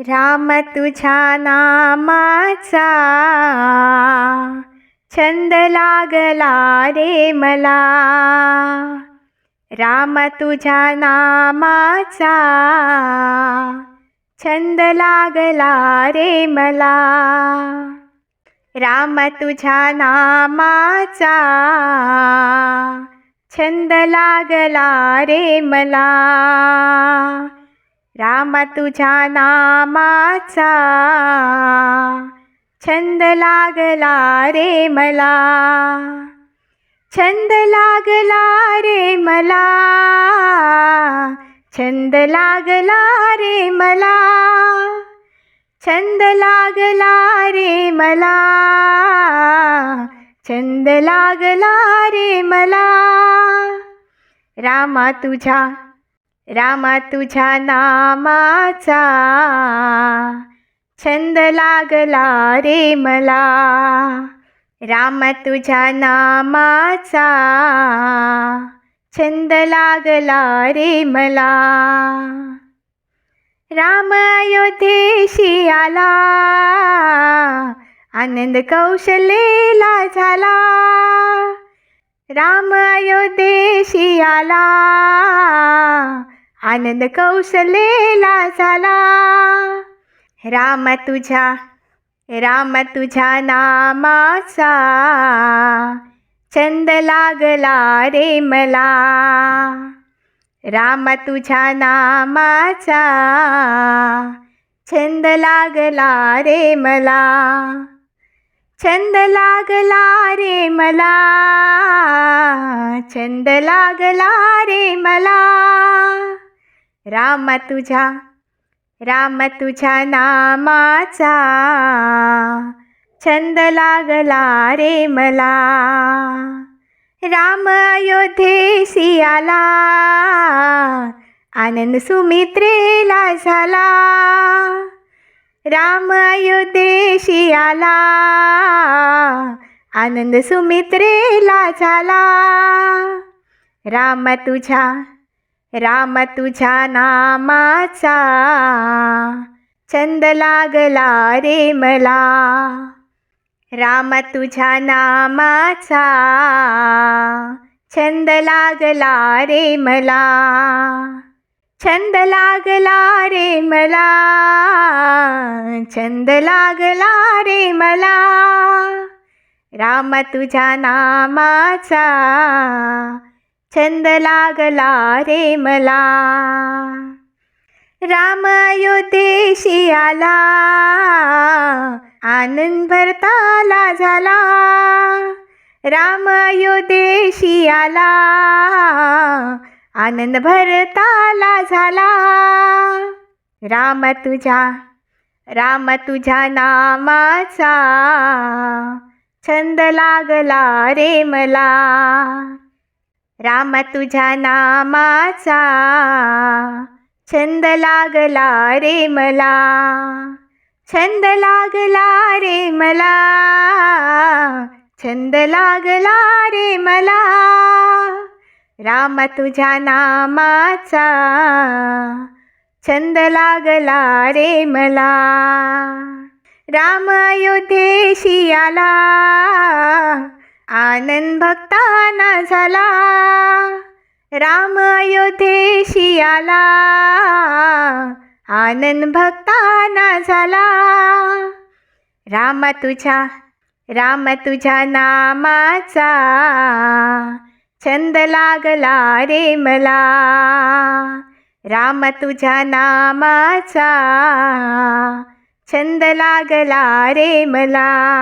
राम तुझ्या नामाचा छंद लागला रे मला. राम तुझ्या नामाचा छंद लागला रे मला. राम तुझ्या नामाचा छंद लागला रे मला. राम तुझ्या नामाचा छंद लागला रे मला. छंद लागला रे मला. छंद लागला रे मला. छंद लागला रे मला. छंद लागला रे मला. रामा तुझ्या रामा तुझ्या नामाचा छंद लागला रे मला. राम तुझ्या नामाचा छंद लागला रे मला. राम अयोध्येशी आला आनंद कौशलेला झाला. राम अयोध्येशी आला आनंद कौशलेला झाला. राम तुझ्या राम तुझ्या नामाचा छंद लागला रे मला. राम तुझ्या नामाचा छंद लागला रे मला. छंद लागला रे मला. छंद लागला रे मला. राम तुझ्या राम तुझ्या नामाचा. छंद लागला रे मला. राम अयोध्येशी आला. आनंद सुमित्रेला झाला. राम अयोध्येशी आला. आनंद सुमित्रेला झाला. राम तुझ्या राम तुझ्या नामाचा छंद लागला रे मला. राम तुझ्या नामाचा छंद लागला रे मला. छंद लागला रे मला. छंद लागला रे मला. राम तुझ्या नामाचा छंद लागला रे मला. राम अयोध्येशी आला. आनंद भरताला झाला. राम अयोध्येशी आला. आनंद भरताला झाला. राम तुझ्या राम तुझ्या नामाचा छंद लागला रे मला. राम तुझ्या नामाचा छंद लागला रे मला. छंद लागला रे मला. छंद लागला रे मला. राम तुझ्या नामाचा छंद लागला रे मला. राम अयोध्येशी आला. आनंद भक्ताना झाला. राम अयोध्येशी आला. आनंद भक्ताना झाला. राम तुझ्या राम तुझ्या नामाचा छंद लागला रे मला. राम तुझ्या नामाचा छंद लागला रे मला.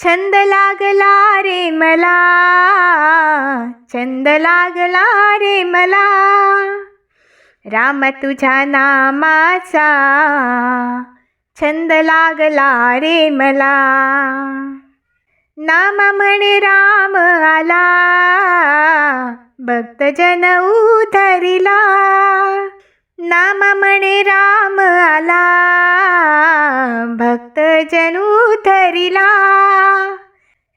छंद लागला रे मला छंद लागला रे मला राम तुझ्या नामाचा छंद लागला रे मला नाम म्हणे राम आला भक्तजन उतरिला नाम म्हणे राम आला भक्तजन धरिला.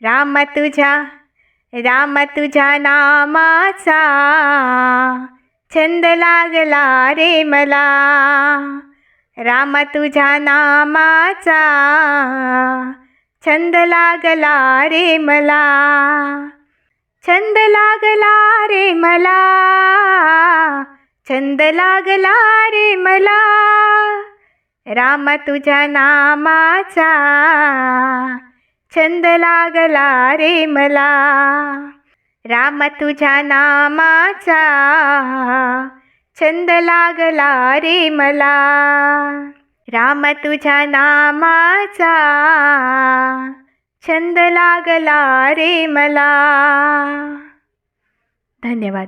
राम तुझ्या राम तुझ्या नामाचा छंद लागला रे मला. राम तुझ्या नामाचा छंद लागला रे मला. छंद लागला रे मला. छंद लागला रे मला. राम तुझ्या नामाचा. छंद लागला रे मला. राम तुझ्या नामाचा. छंद लागला रे मला. राम तुझ्या नामाचा. छंद लागला रे मला. धन्यवाद.